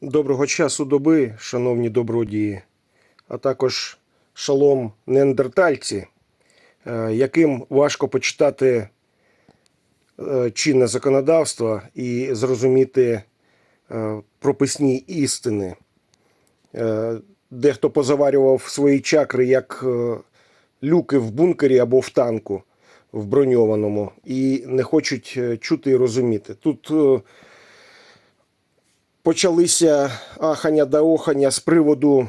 Доброго часу доби, шановні добродії, а також шалом неандертальці, е, яким важко почитати е, чинне законодавство і зрозуміти е, прописні істини. Дехто позаварював свої чакри як люки в бункері або в танку в броньованому, і не хочуть чути і розуміти. Тут почалися ахання да охання з приводу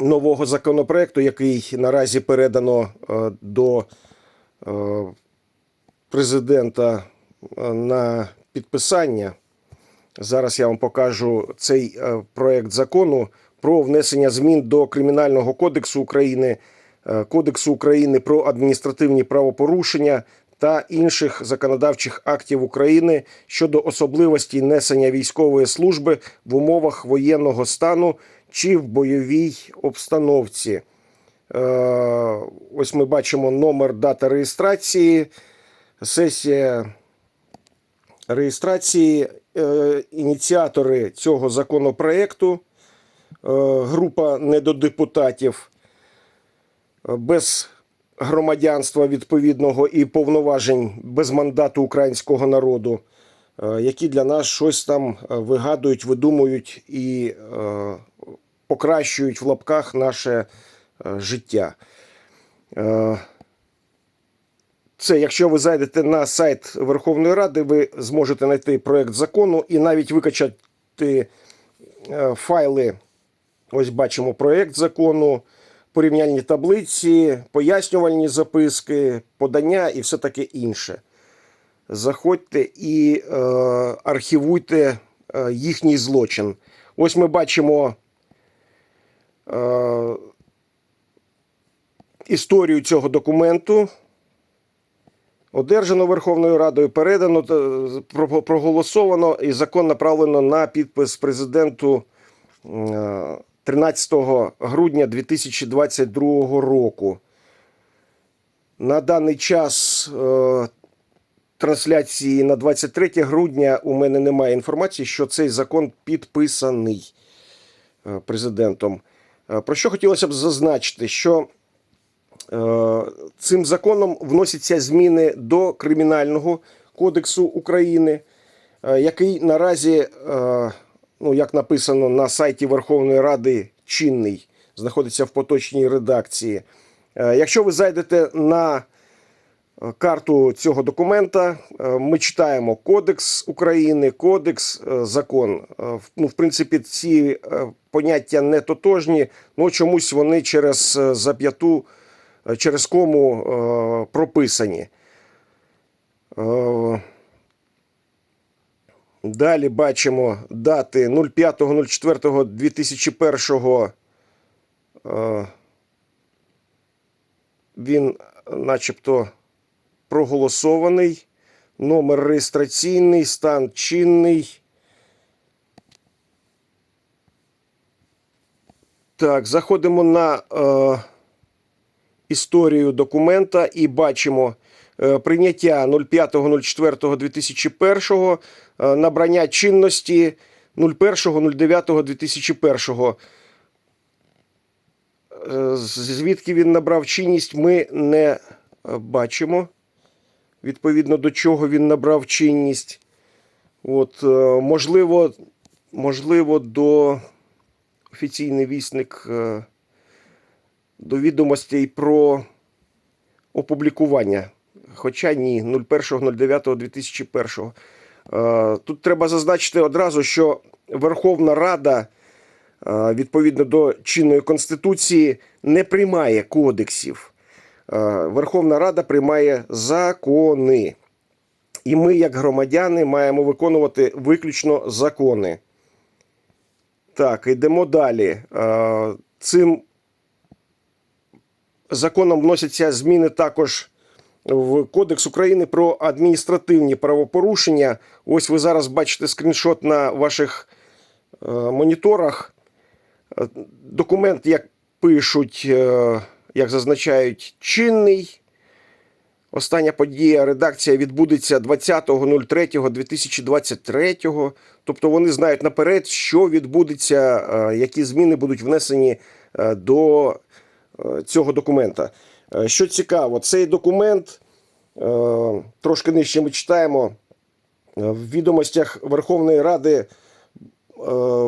нового законопроекту, який наразі передано е, до е, президента е, на підписання. Зараз я вам покажу цей проект закону про внесення змін до Кримінального кодексу України, Кодексу України про адміністративні правопорушення та інших законодавчих актів України щодо особливостей несення військової служби в умовах воєнного стану чи в бойовій обстановці. Е, Ось ми бачимо номер дата реєстрації, сесія реєстрації, е, ініціатори цього законопроекту, е, група недодепутатів без громадянства відповідного і повноважень без мандату українського народу, е, які для нас щось там е, вигадують, видумують і е, покращують в лапках наше життя. Це, якщо ви зайдете на сайт Верховної Ради, ви зможете знайти проект закону і навіть викачати файли. Ось бачимо проект закону, порівняльні таблиці, пояснювальні записки, подання і все таке інше. Заходьте і е, архівуйте е, їхній злочин. Ось ми бачимо е, історію цього документу. Одержано Верховною Радою, передано, проголосовано і закон направлено на підпис президенту е, 13 грудня 2022 року. На даний час е, трансляції на 23 грудня у мене немає інформації, що цей закон підписаний е, президентом. Е, Про що хотілося б зазначити, що Е, Цим законом вносяться зміни до Кримінального кодексу України, е, який наразі, е, ну як написано на сайті Верховної Ради, чинний, знаходиться в поточній редакції. Е, Якщо ви зайдете на е, карту цього документа, е, ми читаємо Кодекс України, Кодекс, закон. Ну, в принципі, ці поняття не тотожні, але чомусь вони через зап'яту через кому прописані. Далі бачимо дати 05.04.2001. Е, Він начебто проголосований. Номер реєстраційний, стан чинний. Так, заходимо на е, історію документа і бачимо прийняття 05.04.2001, е, набрання чинності 01.09.2001. Е, Звідки він набрав чинність, ми не е, бачимо. Відповідно до чого він набрав чинність. От, е, можливо, можливо, до офіційний вісник е, до відомостей про опублікування. Хоча ні, 01.09.2001. Е, Тут треба зазначити одразу, що Верховна Рада, е, відповідно до чинної конституції, не приймає кодексів. Е, Верховна Рада приймає закони. І ми, як громадяни, маємо виконувати виключно закони. Так, йдемо далі. Цим законом вносяться зміни також в Кодекс України про адміністративні правопорушення. Ось ви зараз бачите скріншот на ваших е, моніторах. Е, Документ, як пишуть, е, як зазначають, чинний. Остання подія редакція відбудеться 20.03.2023. Тобто вони знають наперед, що відбудеться, які зміни будуть внесені до цього документа. Е, Що цікаво, цей документ е, трошки нижче ми читаємо. е, В відомостях Верховної Ради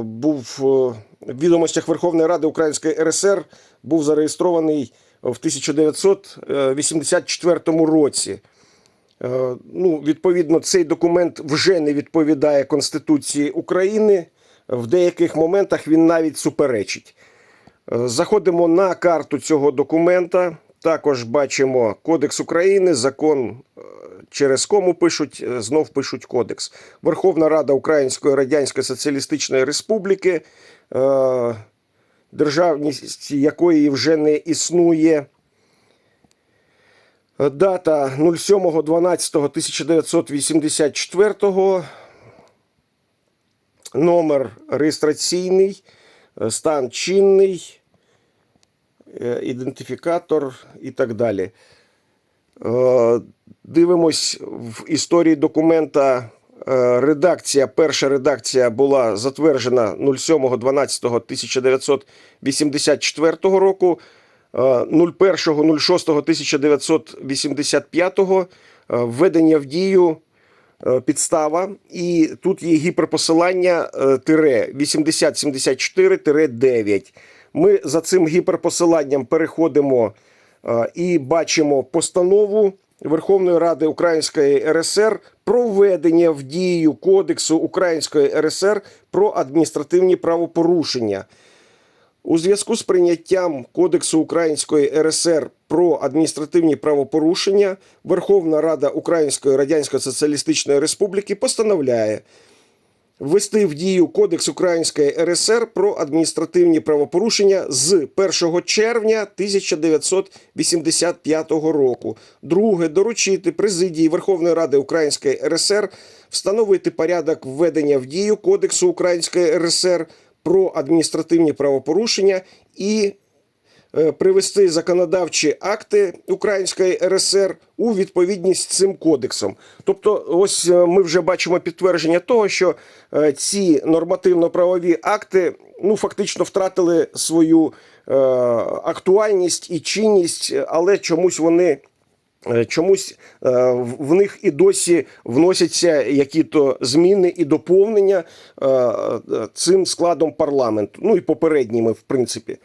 був в відомостях Верховної Ради Української РСР був зареєстрований в 1984 році. Ну, відповідно, цей документ вже не відповідає Конституції України. В деяких моментах він навіть суперечить. Заходимо на карту цього документа. Також бачимо Кодекс України, закон е, через кому пишуть, е, знов пишуть кодекс. Верховна Рада Української Радянської Соціалістичної Республіки, е, державність якої вже не існує. Дата 07.12.1984. Номер реєстраційний, стан чинний, ідентифікатор і так далі. Е, Дивимось в історії документа. е, Редакція, перша редакція була затверджена 07.12.1984 року. е, 01.06.1985 е, введення в дію е, підстава, і тут є гіперпосилання е, тире 8074-9. Ми за цим гіперпосиланням переходимо е, і бачимо постанову Верховної Ради Української РСР про введення в дію Кодексу Української РСР про адміністративні правопорушення. У зв'язку з прийняттям Кодексу Української РСР про адміністративні правопорушення Верховна Рада Української Радянської Соціалістичної Республіки постановляє ввести в дію Кодекс Української РСР про адміністративні правопорушення з 1 червня 1985 року. Друге доручити президії Верховної Ради Української РСР встановити порядок введення в дію Кодексу Української РСР про адміністративні правопорушення і привести законодавчі акти Української РСР у відповідність цим кодексом. Тобто, ось е, ми вже бачимо підтвердження того, що е, ці нормативно-правові акти ну фактично втратили свою е, актуальність і чинність, але чомусь вони. Е, Чомусь е, в- них і досі вносяться які-то зміни і доповнення е, е, цим складом парламенту, ну і попередніми, в принципі.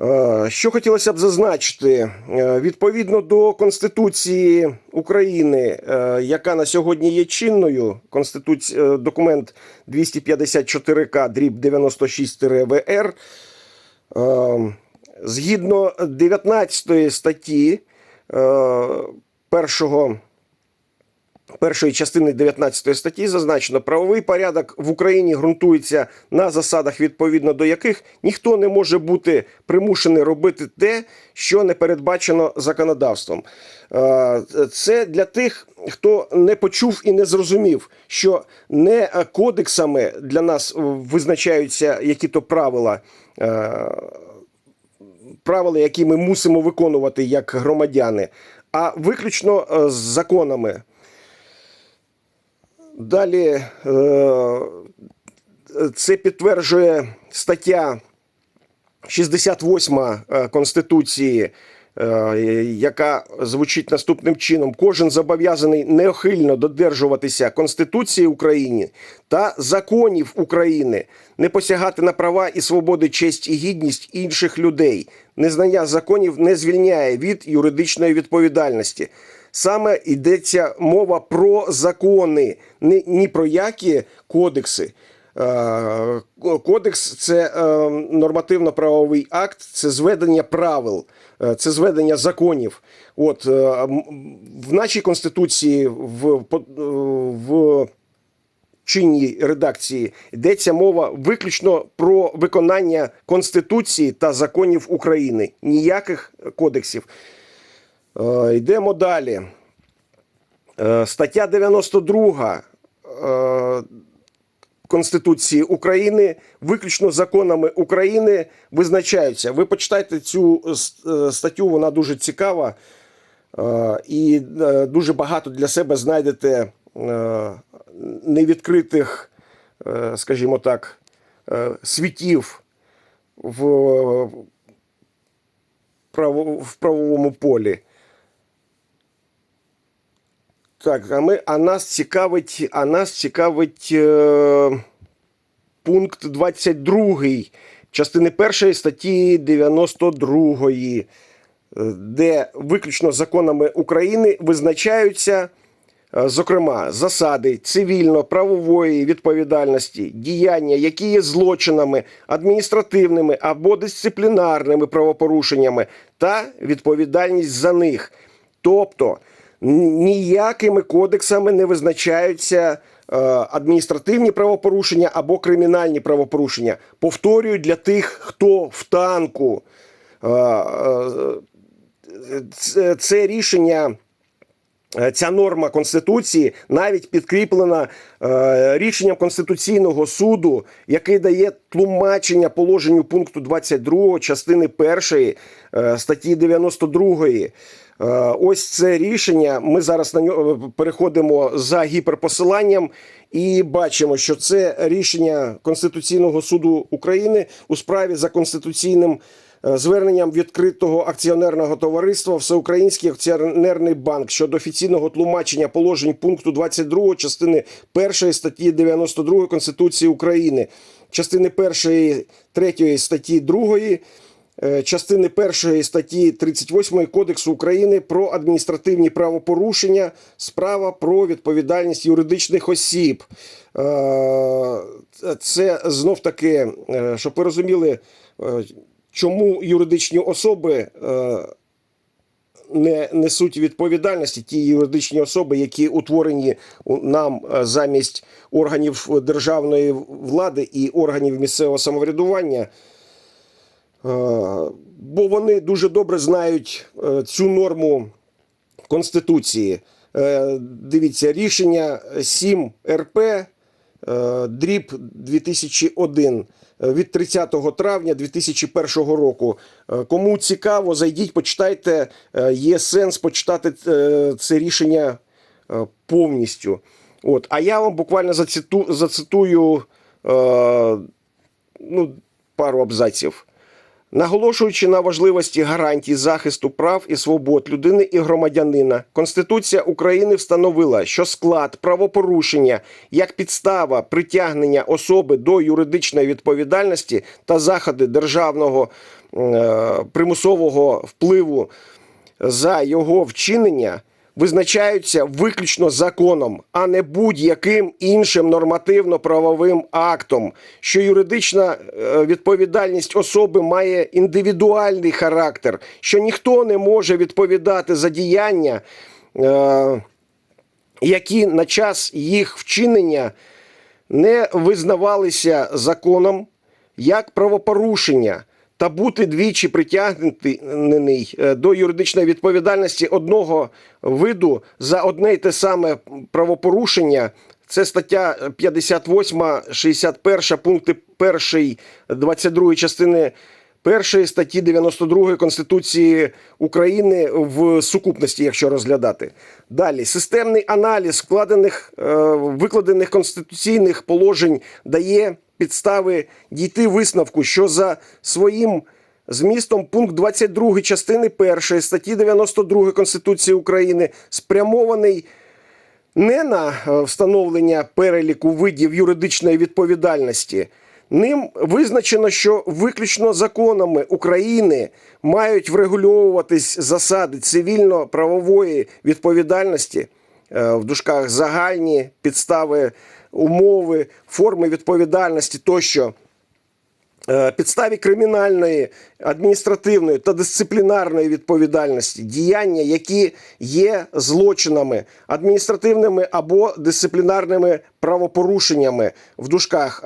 Е, Що хотілося б зазначити, Е, відповідно до Конституції України, е, яка на сьогодні є чинною, Конституці... е, документ 254К дріб 96-ВР, е, згідно 19 статті першого першої частини 19 статті зазначено, правовий порядок в Україні ґрунтується на засадах, відповідно до яких ніхто не може бути примушений робити те, що не передбачено законодавством. Е, Це для тих, хто не почув і не зрозумів, що не кодексами для нас визначаються які-то правила. е, Правила, які ми мусимо виконувати як громадяни, а виключно е, з законами. Далі е, це підтверджує стаття 68 е, Конституції, е, яка звучить наступним чином: кожен зобов'язаний неохильно додержуватися Конституції України та законів України, не посягати на права і свободи, честь і гідність інших людей. Незнання законів не звільняє від юридичної відповідальності. Саме йдеться мова про закони, ні, про які кодекси. Е, Кодекс це е, нормативно-правовий акт, це зведення правил, е, це зведення законів. От в нашій конституції в, в чинній редакції йдеться мова виключно про виконання Конституції та законів України, ніяких кодексів. Е, Йдемо далі. Е, Стаття 92 е, Конституції України виключно законами України визначаються. Ви почитайте цю статтю, вона дуже цікава. І дуже багато для себе знайдете невідкритих, скажімо так, світів в правовому полі. Так, а ми, а нас цікавить, а нас цікавить е, пункт 22 частини 1 статті 92, е, де виключно законами України визначаються, е, зокрема, засади цивільно-правової відповідальності, діяння, які є злочинами, адміністративними або дисциплінарними правопорушеннями, та відповідальність за них. Тобто ніякими кодексами не визначаються е, адміністративні правопорушення або кримінальні правопорушення. Повторюю для тих, хто в танку. Е, е, це- рішення. Ця норма Конституції навіть підкріплена рішенням Конституційного суду, який дає тлумачення положенню пункту 22 частини 1 е, статті 92. Е, Ось це рішення. Ми зараз на нього переходимо за гіперпосиланням і бачимо, що це рішення Конституційного суду України у справі за конституційним е, зверненням відкритого акціонерного товариства Всеукраїнський акціонерний банк щодо офіційного тлумачення положень пункту 22 частини 1 статті 92 Конституції України, частини 1 3 статті 2 е, частини 1 статті 38 Кодексу України про адміністративні правопорушення, справа про відповідальність юридичних осіб. Е, Це знов таки, е, щоб ви розуміли, е, чому юридичні особи е, не несуть відповідальності ті юридичні особи, які утворені нам е, замість органів державної влади і органів місцевого самоврядування. Е, Бо вони дуже добре знають е, цю норму Конституції. Е, Дивіться, рішення 7 РП дріб 2001 е, від 30 травня 2001 року. Кому цікаво, зайдіть, почитайте. Є сенс почитати це рішення повністю. От. А я вам буквально зациту, зацитую ну, пару абзаців. Наголошуючи на важливості гарантій захисту прав і свобод людини і громадянина, Конституція України встановила, що склад правопорушення як підстава притягнення особи до юридичної відповідальності та заходи державного е, примусового впливу за його вчинення визначаються виключно законом, а не будь-яким іншим нормативно-правовим актом, що юридична е, відповідальність особи має індивідуальний характер, що ніхто не може відповідати за діяння. е, які на час їх вчинення не визнавалися законом як правопорушення та бути двічі притягнений е, до юридичної відповідальності одного виду за одне й те саме правопорушення. Це стаття 58, 61, пункти 1, 22 частини першої статті 92 Конституції України в сукупності, якщо розглядати. Далі системний аналіз вкладених е, викладених конституційних положень дає підстави дійти висновку, що за своїм змістом пункт 22 частини 1 статті 92 Конституції України спрямований не на е, встановлення переліку видів юридичної відповідальності. Ним визначено, що виключно законами України мають врегульовуватись засади цивільно-правової відповідальності е, в дужках загальні підстави, умови, форми відповідальності тощо. Е, підставі кримінальної, адміністративної та дисциплінарної відповідальності діяння, які є злочинами, адміністративними або дисциплінарними правопорушеннями в дужках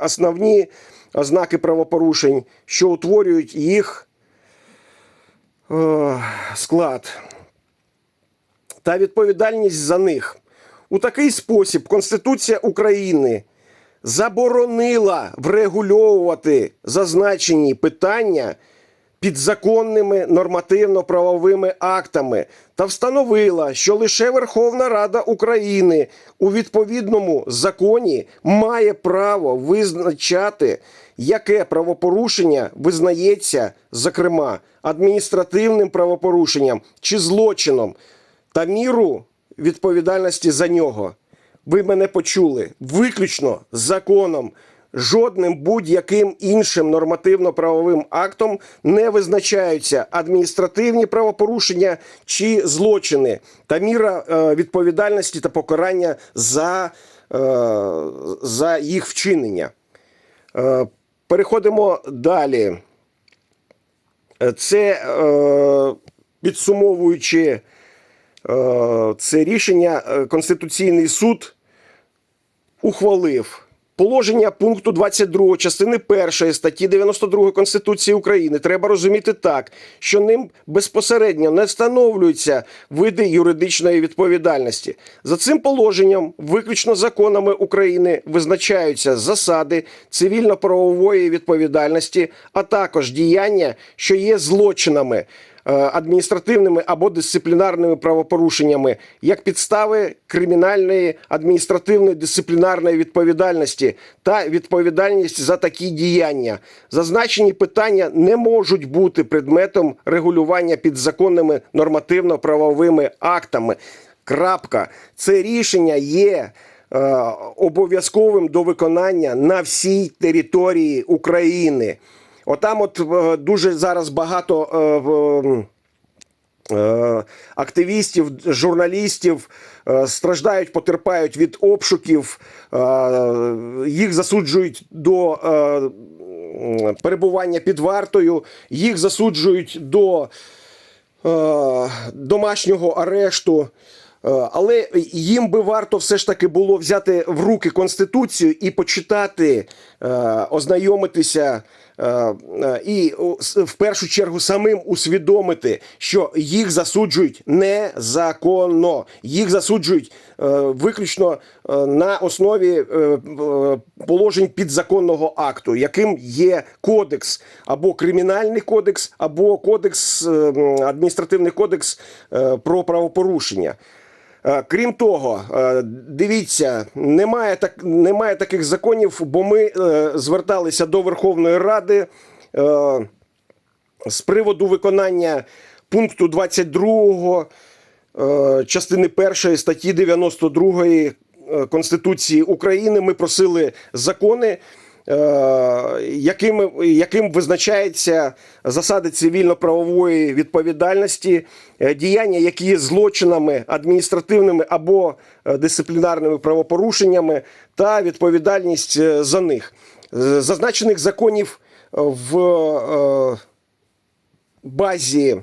основні ознаки правопорушень, що утворюють їх е, склад та відповідальність за них. У такий спосіб Конституція України заборонила врегульовувати зазначені питання підзаконними нормативно-правовими актами та встановила, що лише Верховна Рада України у відповідному законі має право визначати, яке правопорушення визнається, зокрема, адміністративним правопорушенням чи злочином та міру відповідальності за нього. Ви мене почули виключно законом. Жодним будь-яким іншим нормативно-правовим актом не визначаються адміністративні правопорушення чи злочини та міра е, відповідальності та покарання за, е, за їх вчинення. Е, переходимо далі. Це підсумовуючи це рішення, е, Конституційний суд ухвалив положення пункту 22 частини 1 статті 92 Конституції України. Треба розуміти так, що ним безпосередньо не встановлюються види юридичної відповідальності. За цим положенням, виключно законами України, визначаються засади цивільно-правової відповідальності, а також діяння, що є злочинами е, адміністративними або дисциплінарними правопорушеннями як підстави кримінальної адміністративної дисциплінарної відповідальності та відповідальність за такі діяння. Зазначені питання не можуть бути предметом регулювання підзаконними нормативно-правовими актами. Крапка. Це рішення є. е, Обов'язковим до виконання на всій території України. Отам, от е, дуже зараз багато е, е, активістів, журналістів страждають, потерпають від обшуків, їх засуджують до перебування під вартою, їх засуджують до домашнього арешту. Але їм би варто все ж таки було взяти в руки конституцію і почитати, ознайомитися і в першу чергу самим усвідомити, що їх засуджують незаконно, їх засуджують е, виключно е, на основі е, е, положень підзаконного акту, яким є кодекс або кримінальний кодекс, або кодекс е, адміністративний кодекс е, про правопорушення. Е, Крім того, е, дивіться, немає так немає таких законів, бо ми е, зверталися до Верховної Ради з приводу виконання пункту 22 е, частини 1 статті 92 е, Конституції України. Ми просили закони. Е, Яким, яким визначається засади цивільно-правової відповідальності, е, діяння, які є злочинами адміністративними або е, дисциплінарними правопорушеннями, та відповідальність за них. Зазначених законів в базі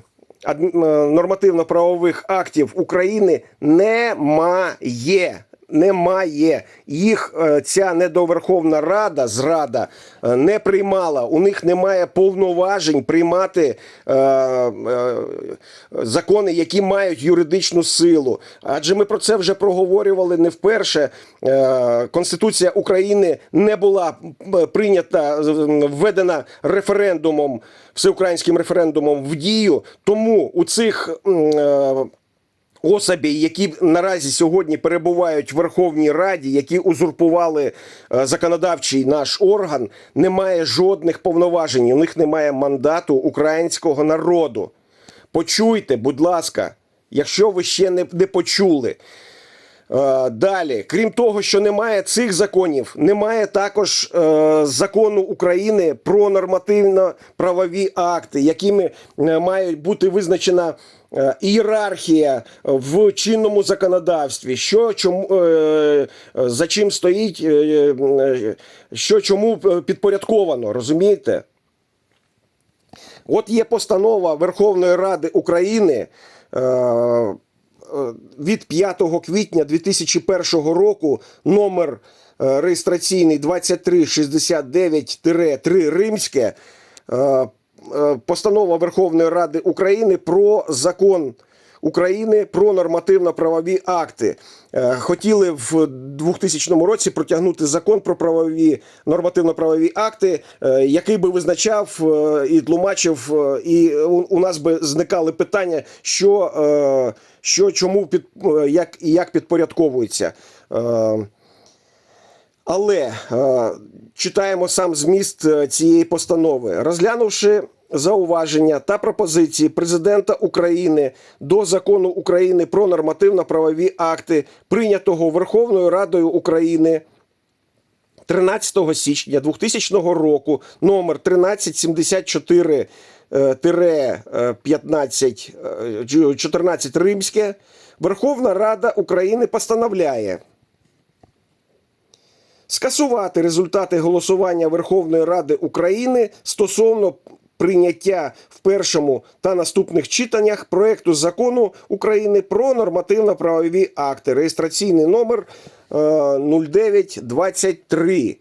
нормативно-правових актів України немає. Немає їх е, ця недоверховна рада зрада е, не приймала. У них немає повноважень приймати е, е, закони, які мають юридичну силу. Адже ми про це вже проговорювали не вперше. Е, Конституція України не була прийнята, введена референдумом, всеукраїнським референдумом в дію. Тому у цих е, особі, які наразі сьогодні перебувають в Верховній Раді, які узурпували е, законодавчий наш орган, немає жодних повноважень. У них немає мандату українського народу. Почуйте, будь ласка, якщо ви ще не, не почули. Е, Далі, крім того, що немає цих законів, немає також е, закону України про нормативно-правові акти, якими е, має бути визначена ієрархія в чинному законодавстві, що чому е, за чим стоїть, е, е, що чому підпорядковано, розумієте? От є постанова Верховної Ради України е, е, від 5 квітня 2001 року, номер е, реєстраційний 2369-3 Римське. Е, Постанова Верховної Ради України про закон України про нормативно-правові акти. Е, Хотіли в 2000 році протягнути закон про правові нормативно-правові акти, е, який би визначав і тлумачив, і у нас би зникали питання, що, що чому під як і як підпорядковується. Але читаємо сам зміст цієї постанови, розглянувши зауваження та пропозиції президента України до закону України про нормативно-правові акти, прийнятого Верховною Радою України. 13 січня 2000 року номер 1374 е, тире, 15 14 римське Верховна Рада України постановляє скасувати результати голосування Верховної Ради України стосовно прийняття в першому та наступних читаннях проекту закону України про нормативно-правові акти, реєстраційний номер е, 0923.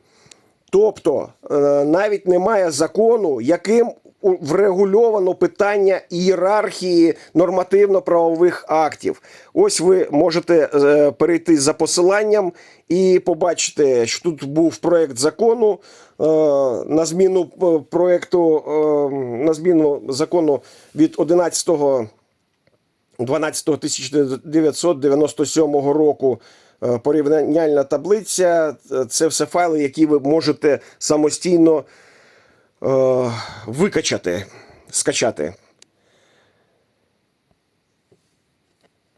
Тобто е, навіть немає закону, яким врегульовано питання ієрархії нормативно-правових актів. Ось ви можете е, перейти за посиланням і побачите, що тут був проект закону е, на зміну е, проекту на зміну закону від 11 12 1997 року порівняльна таблиця. Це все файли, які ви можете самостійно викачати, скачати.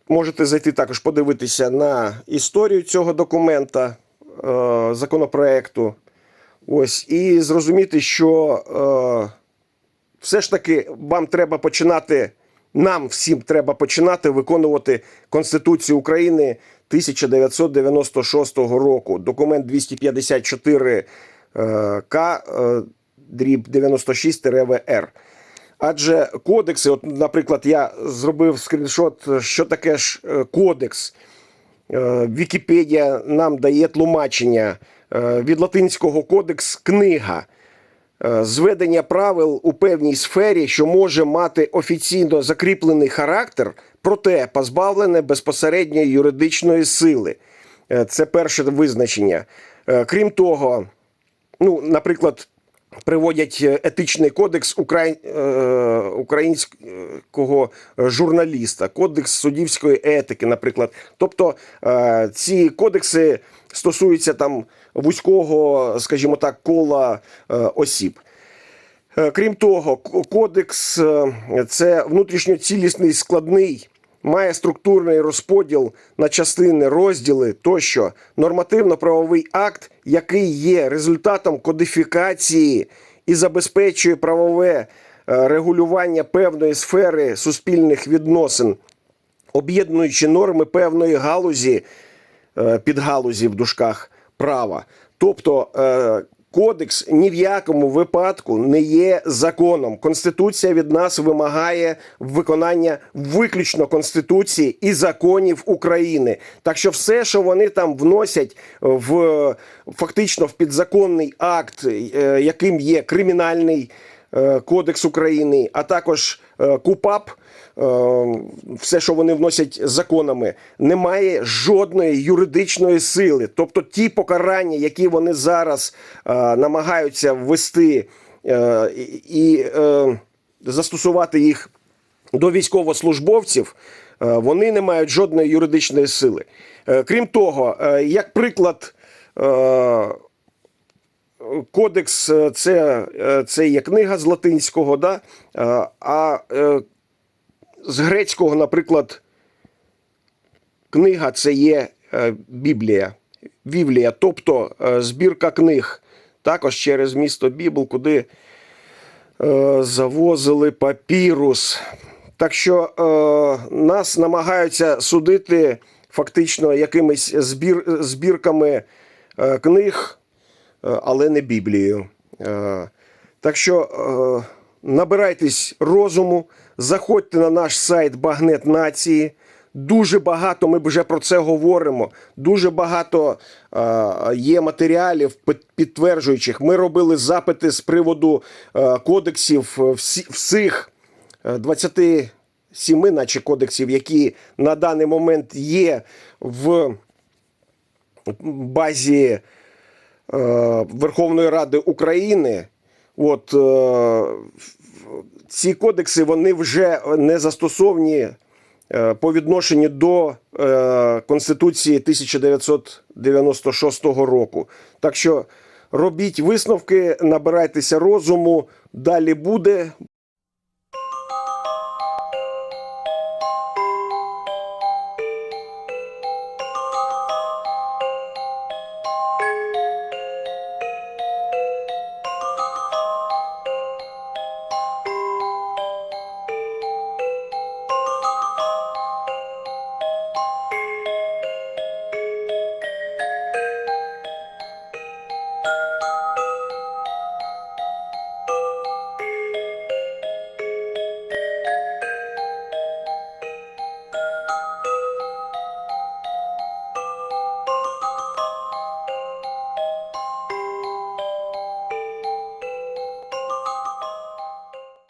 Можете зайти також подивитися на історію цього документа, е, законопроекту. Ось, і зрозуміти, що е, все ж таки вам треба починати, нам всім треба починати виконувати Конституцію України 1996 року. Документ 254 е, К е, дріб 96-ВР. Адже кодекси, от, наприклад, я зробив скріншот, що таке ж е, кодекс. Е, Вікіпедія нам дає тлумачення е, від латинського кодекс книга. Зведення правил у певній сфері, що може мати офіційно закріплений характер, проте позбавлене безпосередньої юридичної сили. Це перше визначення. Крім того, ну, наприклад, приводять е, етичний кодекс украї... е, українського журналіста, кодекс суддівської етики, наприклад. Тобто е, ці кодекси стосуються там вузького, скажімо так, кола е, осіб. Е, Крім того, кодекс е, це внутрішньоцілісний складний, має структурний розподіл на частини, розділи тощо. Нормативно-правовий акт, який є результатом кодифікації і забезпечує правове е, регулювання певної сфери суспільних відносин, об'єднуючи норми певної галузі е, підгалузі в дужках права. Тобто е, кодекс ні в якому випадку не є законом. Конституція від нас вимагає виконання виключно Конституції і законів України. Так що все, що вони там вносять в фактично в підзаконний акт, е, яким є кримінальний е, кодекс України, а також е, КУПАП. Е, все, що вони вносять законами, не має жодної юридичної сили. Тобто ті покарання, які вони зараз е, намагаються ввести е, і, е, застосувати їх до військовослужбовців, вони не мають жодної юридичної сили. Крім того, як приклад. Кодекс це, це є книга з латинського, да? А з грецького, наприклад, книга це є е, Біблія. Вівлія, тобто е, збірка книг. Також через місто Бібл, куди е, завозили папірус. Так що нас намагаються судити фактично якимись збір, збірками книг, але не Біблією. Так що набирайтесь розуму, заходьте на наш сайт Багнет Нації. Дуже багато ми вже про це говоримо. Дуже багато е, є матеріалів підтверджуючих. Ми робили запити з приводу е, кодексів е, всі, всіх е, 27 наче кодексів, які на даний момент є в базі е, Верховної Ради України. От е, ці кодекси вони вже не застосовні е, по відношенню до е, Конституції 1996 року. Так що робіть висновки, набирайтеся розуму. Далі буде.